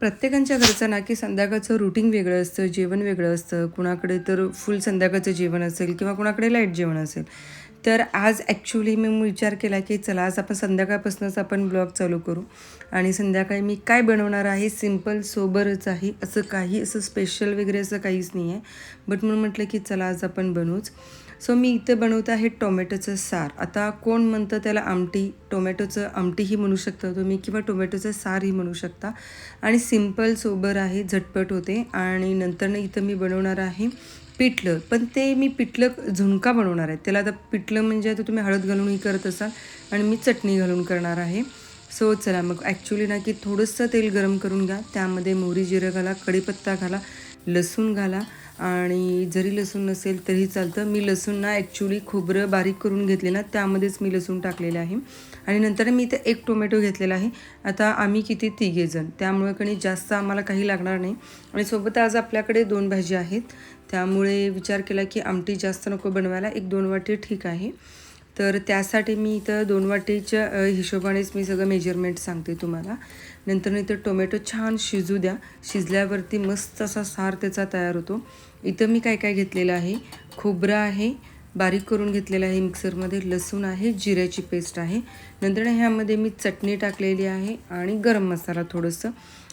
प्रत्येकांच्या घरचं ना की संध्याकाळचं रुटीन वेगळं असतं जेवण वेगळं असतं. कुणाकडे तर फुल संध्याकाळचं जेवण असेल किंवा कुणाकडे लाइट जेवण असेल. तर आज ॲक्च्युली मी विचार केला की चला आज आपण संध्याकाळपासूनच आपण ब्लॉग चालू करू. आणि संध्याकाळी मी काय बनवणार आहे सिंपल सोबरच आहे. असं काही असं स्पेशल वगैरे असं काहीच नाही आहे बट म्हणून म्हटलं की चला आज आपण बनवूच. सो मी इथं बनवत आहे टोमॅटोचं सार. आता कोण म्हणतं त्याला आमटी? टोमॅटोचं आमटीही म्हणू शकता तुम्ही किंवा टोमॅटोचं सारही म्हणू शकता. आणि सिंपल सोबर आहे झटपट होते. आणि नंतर इथं मी बनवणार आहे पिठलं. पण ते मी पिठलं झुणका बनवणार आहे. त्याला आता पिठलं म्हणजे आता तुम्ही हळद घालूनही करत असाल आणि मी चटणी घालून करणार आहे. सो चला मग ॲक्च्युली ना की थोडंसं तेल गरम करून घ्या. त्यामध्ये मोहरी जिरं घाला कढीपत्ता घाला लसूण घाला. आणि जरी लसूण नसेल तरी चालतं. मी लसूण ना ॲक्च्युली खोबरं बारीक करून घेतले ना त्यामध्येच मी लसूण टाकलेलं आहे. आणि नंतर मी इथं एक टोमॅटो घेतलेला आहे. आता आम्ही किती? तिघेजण त्यामुळे कणी जास्त आम्हाला काही लागणार नाही. आणि सोबत आज आपल्याकडे दोन भाजी आहेत. त्यामुळे विचार केला की आमटी जास्त नको बनवायला. एक दोन वाटी ठीक आहे. तर त्यासाठी मी इथं दोन वाटीच्या हिशोबानेच मी सगळं मेजरमेंट सांगते तुम्हाला. नंतर इथं टोमॅटो छान शिजू द्या. शिजल्यावरती मस्त असा सार त्याचा तयार होतो. इथं मी काय काय घेतलेलं आहे? खोबरं आहे बारीक करून घेतलेलं आहे मिक्सरमध्ये लसूण आहे जिऱ्याची पेस्ट आहे. नंतर ह्यामध्ये मी चटणी टाकलेली आहे आणि गरम मसाला थोडंसं.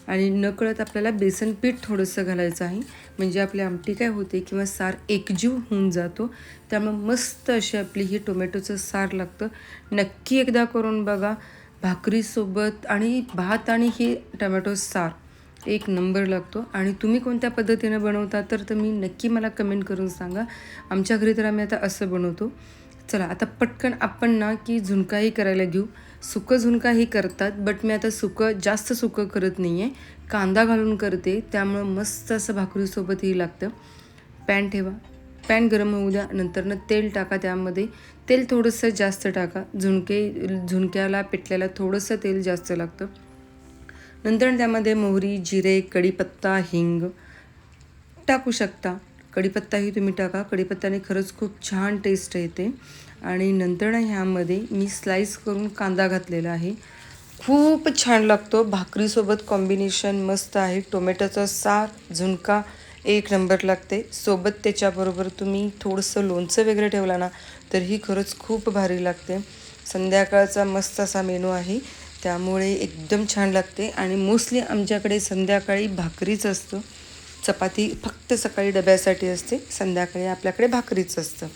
आणि नकळत आपल्याला बेसन पीठ थोडंसं घालायचं आहे. म्हणजे आपली आमटी काय होते किंवा सार एकजीव होऊन जातो. त्यामुळे मस्त अशी आपली ही टोमॅटोचं सार लागतं. नक्की एकदा करून बघा. भाकरीसोबत आणि भात आणि हे टोमॅटो सार. एक नंबर लागतो. आणि तुम्ही कोणत्या पद्धतीनं बनवता तर तुम्ही नक्की मला कमेंट करून सांगा. आमच्या घरी तर आम्ही आता असं बनवतो. चला आता पटकन आपण ना की झुणकाही करायला घेऊ. सुकं झुणकाही करतात बट मी आता सुकं जास्त सुकं करत नाही आहे कांदा घालून करते त्यामुळं मस्त असं भाकरीसोबतही लागतं. पॅन ठेवा. पॅन गरम होऊ द्या नंतरनं तेल टाका त्यामध्ये. तेल थोडंसं जास्त टाका. झुणके झुणक्याला पेटल्याला थोडंसं तेल जास्त लागतं. नंतर त्यामध्ये मोहरी जिरे कढीपत्ता हिंग टाकू शकता. कढीपत्ताही तुम्ही टाका. कढीपत्ताने खरंच खूप छान टेस्ट येते. आणि नंतर ह्यामध्ये मी स्लाईस करून कांदा घातलेला आहे. खूप छान लागतो. भाकरीसोबत कॉम्बिनेशन मस्त आहे. टोमॅटोचा सार झुणका एक नंबर लागते. सोबत त्याच्याबरोबर तुम्ही थोडंसं लोणचं वगैरे ठेवला ना तर ही खरंच खूप भारी लागते. संध्याकाळचा मस्त असा मेनू आहे. त्यामुळे एकदम छान लागते. आणि मोस्टली आमच्याकडे संध्याकाळी भाकरीच असतं. चपाती फक्त सकाळी डब्यासाठी असते. संध्याकाळी आपल्याकडे भाकरीच असतं.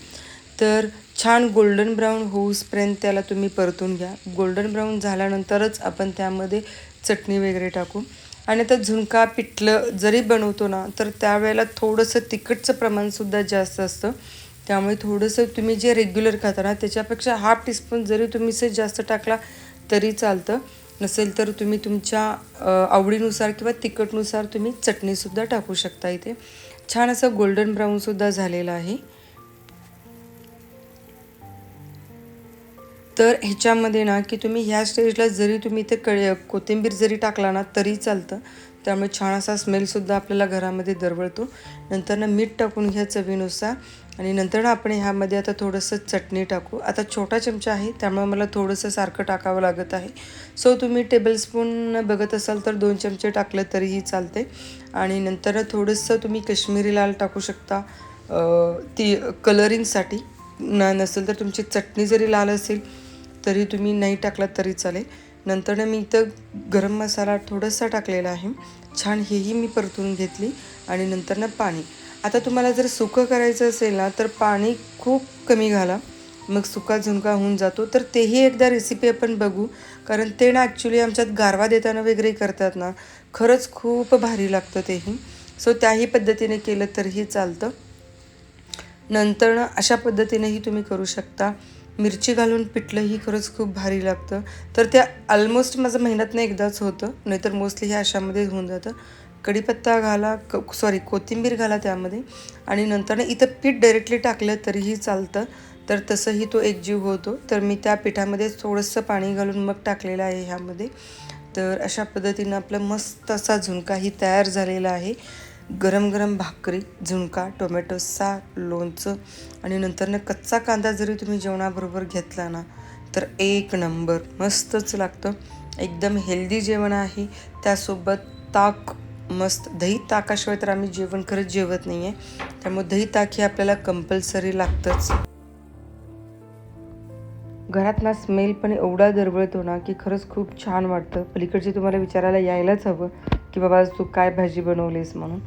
तर छान गोल्डन ब्राऊन होऊसपर्यंत त्याला तुम्ही परतून घ्या. गोल्डन ब्राऊन झाल्यानंतरच आपण त्यामध्ये चटणी वगैरे टाकू. आणि आता झुणका पिठलं जरी बनवतो ना तर त्यावेळेला थोडंसं तिखटचं प्रमाणसुद्धा जास्त असतं. त्यामुळे थोडंसं तुम्ही जे रेग्युलर खाता ना त्याच्यापेक्षा हाफ टीस्पून जरी तुम्ही से जास्त टाकला तरी चालतं. नसेल तर तुम्ही तुमच्या आवडीनुसार किंवा तिखटनुसार तुम्ही चटणीसुद्धा टाकू शकता इथे. छान असं गोल्डन ब्राऊनसुद्धा झालेलं आहे. तर ह्याच्यामध्ये ना की तुम्ही ह्या स्टेजला जरी तुम्ही इथे कळे कोथिंबीर जरी टाकला ना तरी चालतं. त्यामुळे छान असा स्मेलसुद्धा आपल्याला घरामध्ये दरवळतो. नंतर ना मीठ टाकून घ्या चवीनुसार. आणि नंतर आपण ह्यामध्ये आता थोडंसं चटणी टाकू. आता छोटा चमचा आहे त्यामुळे मला थोडंसं सारखं टाकावं लागत आहे. सो तुम्ही टेबलस्पून बघत असाल तर दोन चमचे टाकलं तरीही चालते. आणि नंतर थोडंसं तुम्ही कश्मीरी लाल टाकू शकता. ती कलरिंगसाठी न नसेल तर तुमची चटणी जरी लाल असेल तरी तुम्ही नाही टाकलात तरी चालेल. नंतर मी इथं गरम मसाला थोडासा टाकलेला आहे. छान हेही मी परतून घेतली आणि नंतर ना पाणी. आता तुम्हाला जर सुकं करायचं असेल ना तर पाणी खूप कमी घाला. मग सुका झुणका होऊन जातो. तर तेही एकदा रेसिपी आपण बघू. कारण ते ना ॲक्च्युली आमच्यात गारवा देताना वगैरे करतात ना खरंच खूप भारी लागतं तेही. सो त्याही पद्धतीने केलं तरीही चालतं. नंतर अशा पद्धतीनेही तुम्ही करू शकता. मिरची घालून पिठलंही खरंच खूप भारी लागतं. तर त्या ऑलमोस्ट माझं महिन्यातनं एकदाच होतं. नाहीतर मोस्टली हे अशामध्ये होऊन जातं. कढीपत्ता घाला क सॉरी कोथिंबीर घाला त्यामध्ये. आणि नंतर इथं पीठ डायरेक्टली टाकलं तरीही चालतं. तर तसंही तो एकजीव होतो. तर मी त्या पिठामध्ये थोडंसं पाणी घालून मग टाकलेलं आहे ह्यामध्ये. तर अशा पद्धतीनं आपलं मस्त असा झुणकाही तयार झालेला आहे. गरम गरम भाकरी झुणका टोमॅटो सा लोणचं आणि नंतरनं कच्चा कांदा जरी तुम्ही जेवणाबरोबर घेतला ना तर एक नंबर. मस्तच लागतं. एकदम हेल्दी जेवण आहे. त्यासोबत ताक मस्त. दही ताकाशिवाय तर आम्ही जेवण खरंच जेवत नाही आहे त्यामुळे दही ताक हे आपल्याला कंपल्सरी लागतंच. घरातला स्मेल पण एवढा दरवळतो ना की खरंच खूप छान वाटतं. पलीकडचे तुम्हाला विचारायला यायलाच हवं की बाबा तू काय भाजी बनवलीस म्हणून.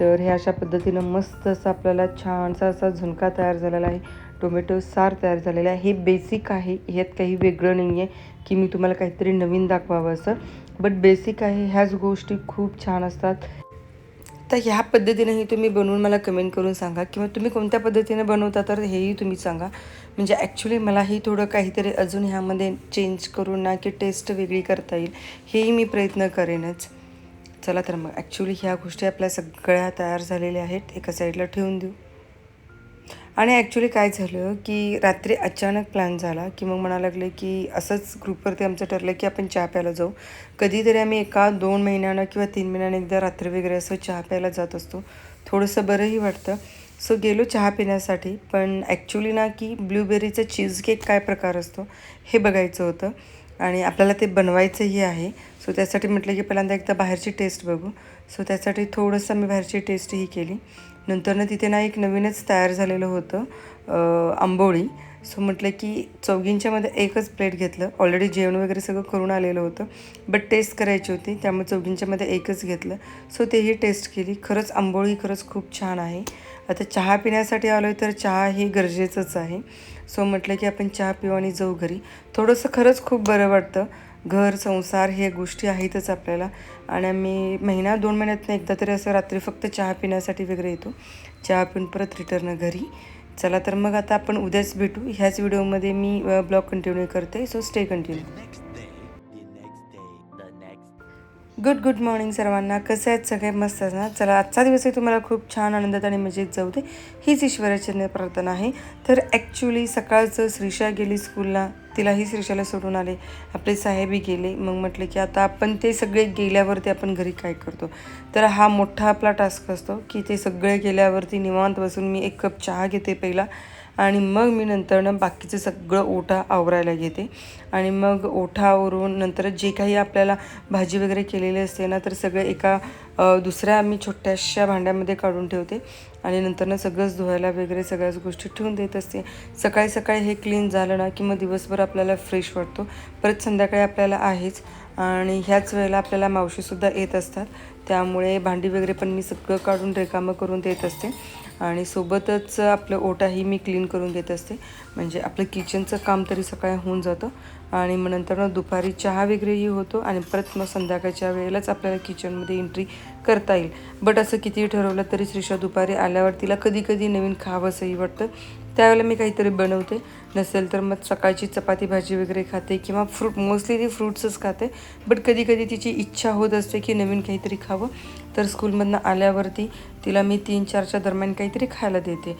तर हे अशा पद्धतीनं मस्त असं आपल्याला छानसा असा झुणका तयार झालेला आहे टोमॅटो सार तयार झालेला आहे. हे बेसिक आहे ह्यात काही वेगळं नाही आहे की मी तुम्हाला काहीतरी नवीन दाखवावं असं. बट बेसिक आहे ह्याच गोष्टी खूप छान असतात. तर ह्या पद्धतीनेही तुम्ही बनवून मला कमेंट करून सांगा किंवा तुम्ही कोणत्या पद्धतीने बनवता तर हेही तुम्ही सांगा. म्हणजे ॲक्च्युली मलाही थोडं काहीतरी अजून ह्यामध्ये चेंज करून ना की टेस्ट वेगळी करता येईल हेही मी प्रयत्न करेनच. चला तर मग ॲक्च्युली ह्या गोष्टी आपल्या सगळ्या तयार झालेल्या आहेत एका साईडला ठेवून देऊ. आणि ॲक्च्युली काय झालं की रात्री अचानक प्लॅन झाला की मग म्हणा लागले की असंच ग्रुपवरती आमचं ठरलं की आपण चहा प्यायला जाऊ. कधीतरी आम्ही एका दोन महिन्यानं किंवा तीन महिन्यानं एकदा रात्री वगैरे असं चहा प्यायला जात असतो. थोडंसं बरंही वाटतं. सो गेलो चहा पिण्यासाठी पण ॲक्च्युली ना की ब्लूबेरीचा चीज केक काय प्रकार असतो हे बघायचं होतं. आणि आपल्याला ते बनवायचंही आहे. सो त्यासाठी म्हटलं की पहिल्यांदा एकदा बाहेरची टेस्ट बघू. सो त्यासाठी थोडंसं मी बाहेरची टेस्टही केली. नंतरनं तिथे ना एक नवीनच तयार झालेलं होतं आंबोळी. सो म्हटलं की चौघींच्यामध्ये एकच प्लेट घेतलं. ऑलरेडी जेवण वगैरे सगळं करून आलेलं होतं बट टेस्ट करायची होती त्यामुळे चौघींच्यामध्ये एकच घेतलं. सो तेही टेस्ट केली. खरंच आंबोळी खरंच खूप छान आहे. आता चहा पिण्यासाठी आलो आहे तर चहा हे गरजेचंच आहे. सो म्हटलं की आपण चहा पिऊ आणि जाऊ घरी. थोडंसं खरंच खूप बरं वाटतं. घर संसार हे गोष्टी आहेतच आपल्याला. आणि आम्ही महिना दोन महिन्यातनं एकदा तरी असं रात्री फक्त चहा पिण्यासाठी वगैरे येतो. चहा पिऊन परत रिटर्न घरी. चला तर मग आता आपण उद्याच भेटू. ह्याच व्हिडिओमध्ये मी ब्लॉग कंटिन्यू करते. So stay continue good good morning सर्वांना. कसे आहेत सगळे? मस्त ना? चला आजचा दिवसही तुम्हाला खूप छान आनंदात आणि मजेत जाऊ दे. हीच ईश्वराची प्रार्थना आहे. तर ॲक्च्युली सकाळचं श्रीषा गेली स्कूलला तिलाही श्रीषाला सोडून आले. आपले साहेबही गेले. मग म्हटले की आता आपण ते सगळे गेल्यावरती आपण घरी काय करतो? तर हा मोठा आपला टास्क असतो की ते सगळे गेल्यावरती निवांत बसून मी एक कप चहा घेते पहिला. आणि मग मी नंतरनं बाकीचं सगळं ओठा आवरायला घेते आणि मग ओठावरून नंतर जे काही आपल्याला भाजी वगैरे केलेली असते ना तर सगळं एका दुसऱ्या मी छोट्याशा भांड्यामध्ये काढून ठेवते. आणि नंतरनं सगळंच धुवायला वगैरे सगळ्याच गोष्टी ठेवून देत असते. सकाळी सकाळी हे क्लीन झालं ना की मग दिवसभर आपल्याला फ्रेश वाटतो. परत संध्याकाळी आपल्याला आहेच. आणि ह्याच वेळेला आपल्याला मावशीसुद्धा येत असतात. त्यामुळे भांडी वगैरे पण मी सगळं काढून रेकामं करून देत असते. आणि सोबतच आपलं ओटाही मी क्लीन करून देत असते. म्हणजे आपलं किचनचं काम तरी सकाळी होऊन जातं. आणि मग नंतर दुपारी चहा वगैरेही होतो आणि परत मग संध्याकाळच्या वेळेलाच आपल्याला किचनमध्ये एंट्री करता येईल. बट असं कितीही ठरवलं तरी श्रीषा दुपारी आल्यावर तिला कधी कधी नवीन खावंसंही वाटतं. त्यावेळेला मी काहीतरी बनवते. नसेल तर मग सकाळची चपाती भाजी वगैरे खाते किंवा फ्रूट मोस्टली ती फ्रूट्सच खाते. बट कधी कधी तिची इच्छा होत असते की नवीन काहीतरी खावं. तर स्कूलमधनं आल्यावरती तिला मी तीन चारच्या दरम्यान काहीतरी खायला देते.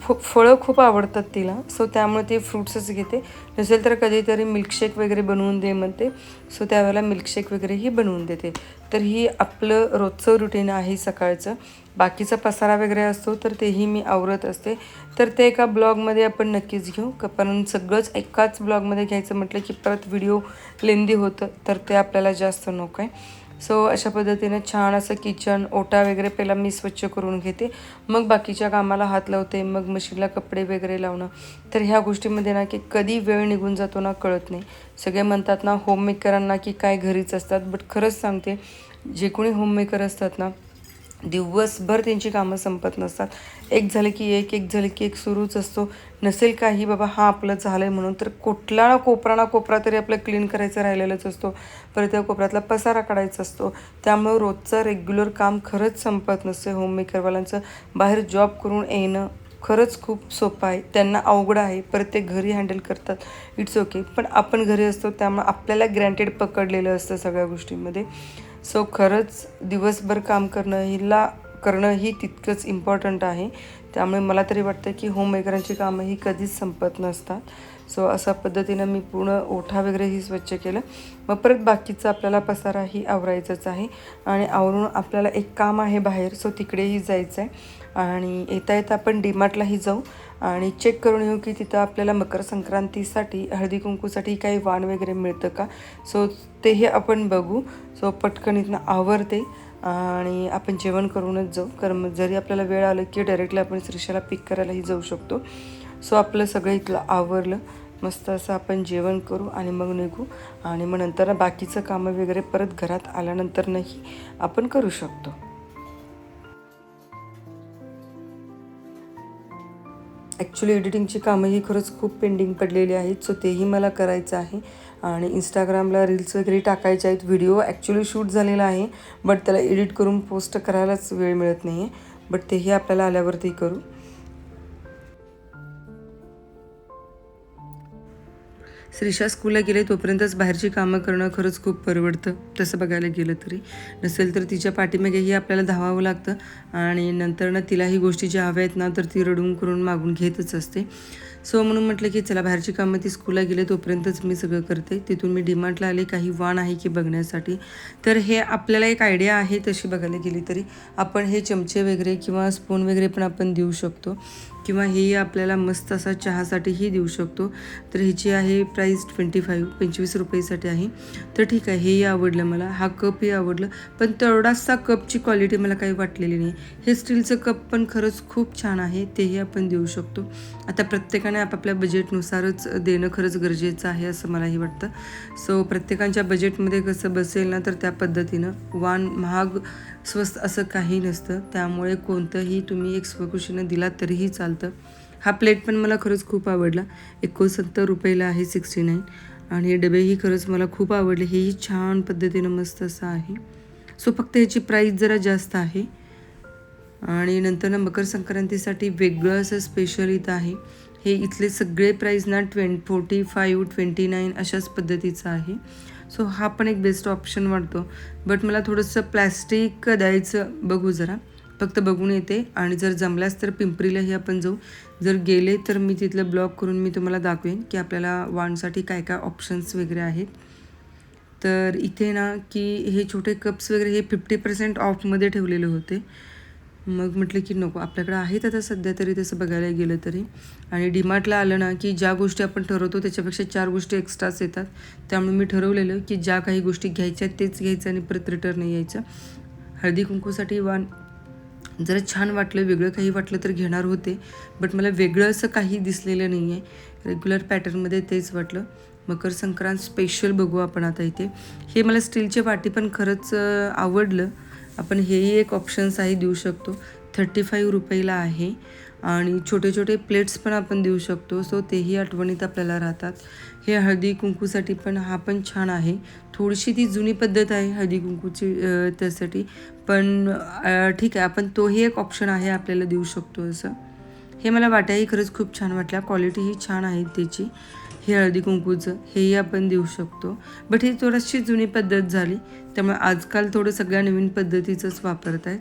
फ फळं खूप आवडतात तिला. सो त्यामुळे ते फ्रूट्सच घेते. नसेल तर कधीतरी मिल्कशेक वगैरे बनवून दे म्हणते. सो त्यावेळेला मिल्कशेक वगैरेही बनवून देते. तर ही आपलं रोजचं रुटीन आहे सकाळचं. बाकीचा पसारा वगैरे असतो तर तेही मी आवरत असते. तर ते एका ब्लॉगमध्ये आपण नक्कीच घेऊ. कप कारण सगळंच एकाच ब्लॉगमध्ये घ्यायचं म्हटलं की परत व्हिडिओ लेंदी होतं तर ते आपल्याला जास्त नको आहे. सो अशा पद्धतीने छान असं किचन ओटा वगैरे पहिला मी स्वच्छ करून घेते. मग बाकीच्या कामाला हात लावते मग मशीनला कपडे वगैरे लावणं. तर ह्या गोष्टीमध्ये ना की कधी वेळ निघून जातो ना कळत नाही. सगळे म्हणतात ना होममेकरांना की काय घरीच असतात. बट खरंच सांगते जे कोणी होममेकर असतात ना दिवसभर त्यांची कामं संपत नसतात. एक झालं की एक एक झालं की एक सुरूच असतो. नसेल काही बाबा हा आपलं झालं आहे म्हणून तर कुठला ना कोपरा ना कोपरा तरी आपलं क्लीन करायचं राहिलेलंच असतो. परत त्या कोपऱ्यातला पसारा काढायचा असतो. त्यामुळं रोजचं रेग्युलर काम खरंच संपत नसते होममेकरवाल्यांचं बाहेर जॉब करून येणं खरंच खूप सोपं आहे. त्यांना अवघड आहे. परत ते घरी हँडल करतात. इट्स ओके पण आपण घरी असतो त्यामुळं आपल्याला ग्रँटेड पकडलेलं असतं सगळ्या गोष्टींमध्ये. सो खरंच दिवसभर काम करणं हिला करणं ही तितकंच इम्पॉर्टंट आहे. त्यामुळे मला तरी वाटतं की होममेकरांची कामं ही कधीच संपत नसतात. सो अशा पद्धतीनं मी पूर्ण ओठा वगैरेही स्वच्छ केलं. मग परत बाकीचा आपल्याला पसाराही आवरायचाच आहे. आणि आवरून आपल्याला एक काम आहे बाहेर सो तिकडेही जायचं आहे आणि येता येता आपण डीमार्टलाही जाऊ. आणि चेक करून येऊ की तिथं आपल्याला मकर संक्रांतीसाठी हळदी कुंकूसाठी काही वाण वगैरे मिळतं का? सो तेही आपण बघू. सो पटकन इथनं आवरते आणि आपण जेवण करूनच जाऊ. कारण मग जरी आपल्याला वेळ आलं की डायरेक्टली आपण श्रीशाला पिक करायलाही जाऊ शकतो. सो आपलं सगळं इथलं आवरलं. मस्त असं आपण जेवण करू आणि मग निघू. आणि मग नंतर बाकीचं कामं वगैरे परत घरात आल्यानंतरनंही आपण करू शकतो. ॲक्च्युली एडिटिंगची कामंही खरंच खूप पेंडिंग पडलेली आहेत सो तेही मला करायचं आहे. आणि इंस्टाग्रामला रील्स वगैरे टाकायचे आहेत. व्हिडिओ ॲक्च्युली शूट झालेला आहे बट त्याला एडिट करून पोस्ट करायलाच वेळ मिळत नाही आहे बट तेही आपल्याला आल्यावरती करू. श्रीशा स्कूलला गेले तोपर्यंतच बाहेरची कामं करणं खरंच खूप परवडतं. तसं बघायला गेलं तरी. नसेल तर तिच्या पाठीमागेही आपल्याला धावावं लागतं आणि नंतर ना तिलाही गोष्टी ज्या हव्या आहेत ना तर ती रडून करून मागून घेतच असते. सो म्हणून म्हटलं की चला बाहेरची कामं ती स्कूलला गेले तोपर्यंतच मी सगळं करते. तिथून मी डिमार्टला आले काही वाण आहे की बघण्यासाठी. तर हे आपल्याला एक आयडिया आहे तशी बघायला गेली तरी. आपण हे चमचे वगैरे किंवा स्पून वगैरे पण आपण देऊ शकतो. किंवा हेही आपल्याला मस्त असा चहासाठीही देऊ शकतो. तर ह्याची आहे प्राईस ट्वेंटी फाईव्ह पंचवीस रुपयेसाठी आहे. तर ठीक आहे हेही आवडलं मला. हा कपही आवडलं. पण तेवढासा कपची क्वालिटी मला काही वाटलेली नाही. हे स्टीलचं कप पण खरंच खूप छान आहे. तेही आपण देऊ शकतो. आता प्रत्येकाने आपापल्या बजेटनुसारच देणं खरंच गरजेचं आहे असं मलाही वाटतं. सो प्रत्येकांच्या बजेटमध्ये कसं बसेल ना तर त्या पद्धतीनं. वाण महाग स्वस्त असं काही नसतं. त्यामुळे कोणतंही तुम्ही एक स्वखुशीनं दिलात तरीही चालतं. हा प्लेट पण मला खरंच खूप आवडला. एकोणसत्तर रुपयाला आहे सिक्स्टी नाईन आणि हे डबेही खरंच मला खूप आवडले. हेही छान पद्धतीनं मस्त असं आहे. सो फक्त ह्याची प्राईस जरा जास्त आहे. आणि नंतर ना मकर संक्रांतीसाठी वेगळं असं स्पेशल इथं आहे. हे इथले सगळे प्राईस ना ट्वें फोर्टी फाईव्ह ट्वेंटी नाईन अशाच पद्धतीचं आहे. सो हा पण एक बेस्ट ऑप्शन वाटतो. बट मला थोडंसं प्लॅस्टिक द्यायचं बघू जरा. फक्त बघून येते. आणि जर जमल्यास तर पिंपरीलाही आपण जाऊ. जर गेले तर मी तिथलं ब्लॉक करून मी तुम्हाला दाखवेन की आपल्याला वाणसाठी काय काय ऑप्शन्स वगैरे आहेत. तर इथे ना की हे छोटे कप्स वगैरे हे फिफ्टी पर्सेंट ऑफमध्ये ठेवलेले होते. मग म्हटलं की नको आपल्याकडे आहेत आता सध्या तरी तसं बघायला गेलं तरी. आणि डीमार्टला आलं ना की ज्या गोष्टी आपण ठरवतो त्याच्यापेक्षा चार गोष्टी एक्स्ट्राच येतात. त्यामुळे मी ठरवलेलं की ज्या काही गोष्टी घ्यायच्या तेच घ्यायचं आणि परत रिटर्न यायचं. हळदी कुंकूसाठी वाण जरा छान वाटलं वेगळं काही वाटलं तर घेणार होते. बट मला वेगळं असं काही दिसलेलं नाही आहे रेग्युलर पॅटर्नमध्ये तेच वाटलं. मकर संक्रांत स्पेशल बघू आपण आता इथे. हे मला स्टीलचे वाटी पण खरंच आवडलं. आपण हेही एक ऑप्शन्स आहे देऊ शकतो. थर्टी फाईव्ह रुपयेला आहे. आणि छोटे छोटे प्लेट्स पण आपण देऊ शकतो. सो तेही आठवणीत आपल्याला राहतात. हे हळदी कुंकूसाठी पण हा पण छान आहे. थोडीशी ती जुनी पद्धत आहे हळदी कुंकूची त्यासाठी. पण ठीक आहे आपण तोही एक ऑप्शन आहे आपल्याला देऊ शकतो असं. हे मला वाटाही खरंच खूप छान वाटला क्वालिटीही छान आहे त्याची. हे हळदी कुंकूचं हेही आपण देऊ शकतो. बट ही थोडीशी जुनी पद्धत झाली त्यामुळे आजकाल थोडं सगळ्या नवीन पद्धतीचंच वापरत आहेत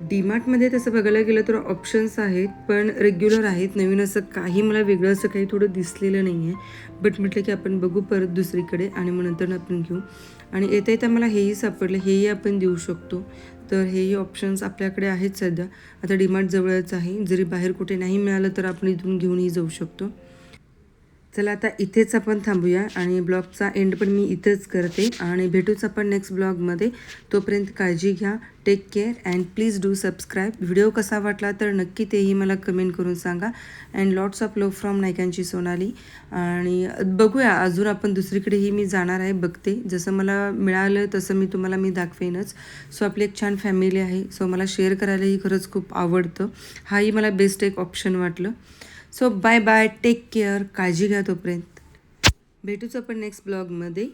डीमार्टमध्ये तसं बघायला गेलं तर ऑप्शन्स आहेत पण रेग्युलर आहेत. नवीन असं काही मला वेगळं असं काही थोडं दिसलेलं नाही आहे बट म्हटलं की आपण बघू परत दुसरीकडे आणि मग नंतर आपण घेऊ. आणि येता येता मला हेही सापडलं हेही आपण देऊ शकतो. तर हेही ऑप्शन्स आपल्याकडे आहेत सध्या. आता डीमार्ट जवळच आहे. जरी बाहेर कुठे नाही मिळालं तर आपण इथून घेऊनही जाऊ शकतो. चला आता इथेच आपण थांबूया आणि ब्लॉगचा एंड पण मी इथेच करते. आणि भेटूच आपण नेक्स्ट ब्लॉगमध्ये तोपर्यंत काळजी घ्या take care and please do subscribe video कसा वाटला तर नक्की तेही मला कमेंट करून सांगा. And lots of love from नायकांची Sonali. आणि बघूया अजून आपण दुसरीकडेही मी जाणार आहे बघते. जसं मला मिळालं तसं मी तुम्हाला मी दाखवेनच. सो आपली एक छान फॅमिली आहे. सो मला शेअर करायलाही खरंच खूप आवडतं. हाही मला बेस्ट एक ऑप्शन वाटलं. So bye bye take care काळजी घ्या तोपर्यंत. भेटूच आपण नेक्स्ट ब्लॉगमध्ये